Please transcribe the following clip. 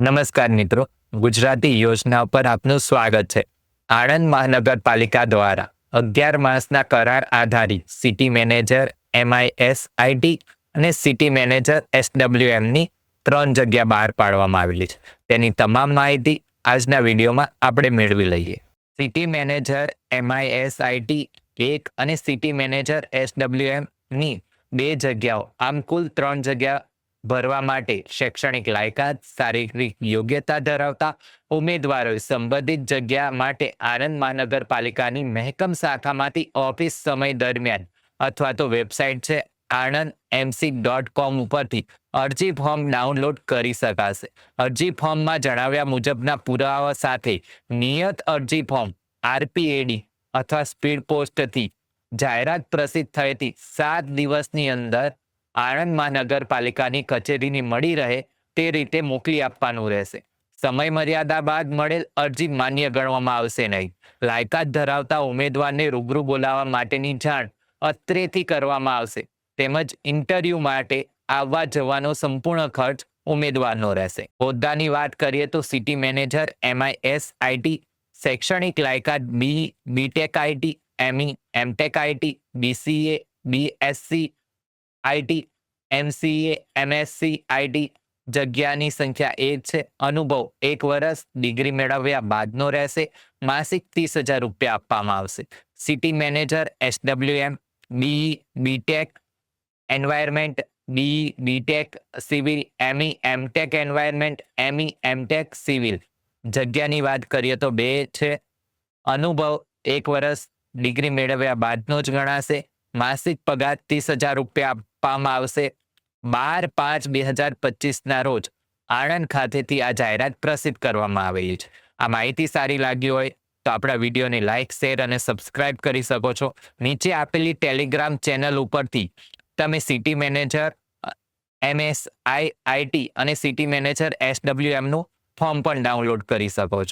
નમસ્કાર મિત્રો, ગુજરાતી યોજના પર આપનું સ્વાગત છે. આણંદ મહાનગરપાલિકા દ્વારા અગિયાર માસના કરાર આધારિત સિટી મેનેજર, એમઆઈએસ, આઈટી અને સિટી મેનેજર એસડબ્લ્યુએમની ત્રણ જગ્યા બહાર પાડવામાં આવેલી છે. તેની તમામ માહિતી આજના વિડીયોમાં આપણે મેળવી લઈએ. સિટી મેનેજર, એમઆઈએસ, આઈટી એક અને સિટી મેનેજર, એસડબ્લ્યુએમની બે જગ્યાઓ, આમ કુલ ત્રણ જગ્યા ભરવા માટે શૈક્ષણિક લાયકાત, શારીરિક યોગ્યતા ધરાવતા ઉમેદવારોએ સંબંધિત જગ્યા માટે આણંદ મહાનગરપાલિકાની મહેકમ શાખામાંથી ઓફિસ સમય દરમિયાન અથવા તો વેબસાઇટ છે આણંદ એમસી ડોટ કોમ ઉપરથી અરજી ફોર્મ ડાઉનલોડ કરી શકાશે. અરજી ફોર્મમાં જણાવ્યા મુજબના પુરાવા સાથે નિયત અરજી ફોર્મ, આરપીએડી અથવા સ્પીડ પોસ્ટથી જાહેરાત પ્રસિદ્ધ થયેથી સાત દિવસની અંદર આણંદ મહાનગરપાલિકાની કચેરીની મળી રહે તે રીતે મોકલી આપવાનું રહેશે. સમય મર્યાદા બાદ મળેલ અરજી માન્ય ગણવામાં આવશે નહીં. લાયકાત ધરાવતા ઉમેદવારને રૂબરૂ બોલાવવા માટેની જાણ અત્રેથી કરવામાં આવશે. તેમજ ઇન્ટરવ્યૂ માટે આવવા જવાનો સંપૂર્ણ ખર્ચ ઉમેદવારનો રહેશે. હોદ્દાની વાત કરીએ તો સિટી મેનેજર, એમઆઈએસ આઈટી શૈક્ષણિક લાયકાત B, BTech IT ME, MTech IT BCA, BSc IT MCA MSc IT જગ્યાની સંખ્યા એક છે. અનુભવ, એક વર્ષ, ડિગ્રી મેળવ્યા બાદનો રહેશે. માસિક ત્રીસ હજાર રૂપિયા આપવામાં આવશે. City manager SWM B BTech environment B BTech civil ME MTech environment ME MTech civil જગ્યાની વાત કરીએ તો બે છે. અનુભવ, એક વર્ષ, ડિગ્રી મેળવ્યા બાદનો જ ગણાશે. માસિક પગાર ત્રીસ હજાર રૂપિયા આપવામાં આવશે. બાર પાંચ બે હજાર પચીસના રોજ આણંદ ખાતેથી આ જાહેરાત પ્રસિદ્ધ કરવામાં આવેલી છે. આ માહિતી સારી લાગી હોય તો આપણા વિડીયોને લાઇક શેર અને સબસ્ક્રાઇબ કરી શકો છો. નીચે આપેલી ટેલિગ્રામ ચેનલ ઉપરથી તમે city manager MS I IT અને સિટી મેનેજર, એસડબ્લ્યુએમનું ફોર્મ પણ ડાઉનલોડ કરી શકો છો.